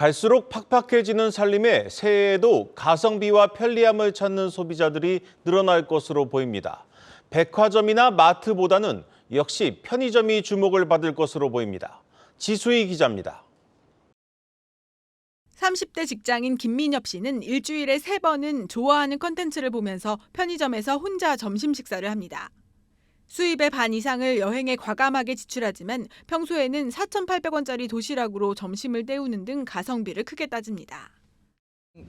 갈수록 팍팍해지는 살림에 새해에도 가성비와 편리함을 찾는 소비자들이 늘어날 것으로 보입니다. 백화점이나 마트보다는 역시 편의점이 주목을 받을 것으로 보입니다. 지수희 기자입니다. 30대 직장인 김민엽 씨는 일주일에 세번은 좋아하는 컨텐츠를 보면서 편의점에서 혼자 점심 식사를 합니다. 수입의 반 이상을 여행에 과감하게 지출하지만 평소에는 4,800원짜리 도시락으로 점심을 때우는 등 가성비를 크게 따집니다.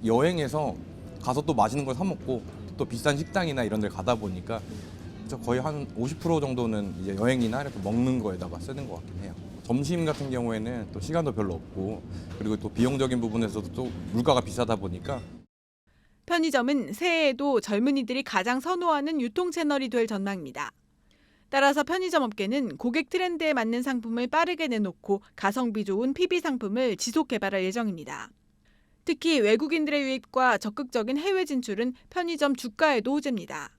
여행에서 가서 또 맛있는 걸 사 먹고 또 비싼 식당이나 이런 데 가다 보니까 거의 한 50% 정도는 이제 여행이나 이렇게 먹는 거에다가 쓰는 것 같긴 해요. 점심 같은 경우에는 또 시간도 별로 없고 그리고 또 비용적인 부분에서도 또 물가가 비싸다 보니까 편의점은 새해에도 젊은이들이 가장 선호하는 유통 채널이 될 전망입니다. 따라서 편의점 업계는 고객 트렌드에 맞는 상품을 빠르게 내놓고 가성비 좋은 PB 상품을 지속 개발할 예정입니다. 특히 외국인들의 유입과 적극적인 해외 진출은 편의점 주가에도 호재입니다.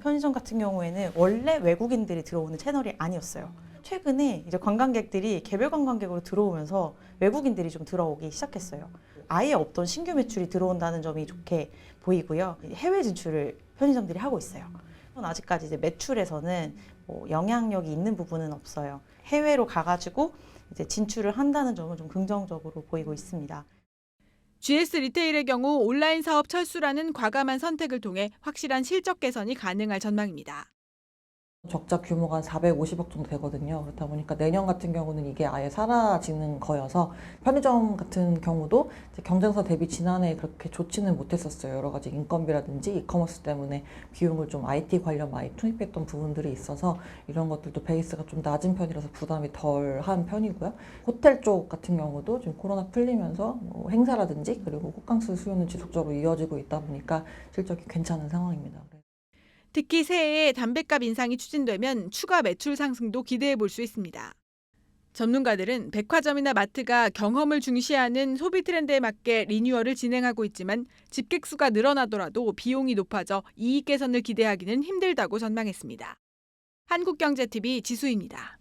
편의점 같은 경우에는 원래 외국인들이 들어오는 채널이 아니었어요. 최근에 이제 관광객들이 개별 관광객으로 들어오면서 외국인들이 좀 들어오기 시작했어요. 아예 없던 신규 매출이 들어온다는 점이 좋게 보이고요. 해외 진출을 편의점들이 하고 있어요. 아직까지 이제 매출에서는 뭐 영향력이 있는 부분은 없어요. 해외로 가가지고 이제 진출을 한다는 점은 좀 긍정적으로 보이고 있습니다. GS 리테일의 경우 온라인 사업 철수라는 과감한 선택을 통해 확실한 실적 개선이 가능할 전망입니다. 적자 규모가 한 450억 정도 되거든요. 그렇다 보니까 내년 같은 경우는 이게 아예 사라지는 거여서 편의점 같은 경우도 경쟁사 대비 지난해 그렇게 좋지는 못했었어요. 여러 가지 인건비라든지 이커머스 때문에 비용을 좀 IT 관련 많이 투입했던 부분들이 있어서 이런 것들도 베이스가 좀 낮은 편이라서 부담이 덜한 편이고요. 호텔 쪽 같은 경우도 지금 코로나 풀리면서 뭐 행사라든지 그리고 호캉스 수요는 지속적으로 이어지고 있다 보니까 실적이 괜찮은 상황입니다. 특히 새해에 담배값 인상이 추진되면 추가 매출 상승도 기대해 볼 수 있습니다. 전문가들은 백화점이나 마트가 경험을 중시하는 소비 트렌드에 맞게 리뉴얼을 진행하고 있지만 집객 수가 늘어나더라도 비용이 높아져 이익 개선을 기대하기는 힘들다고 전망했습니다. 한국경제TV 지수입니다.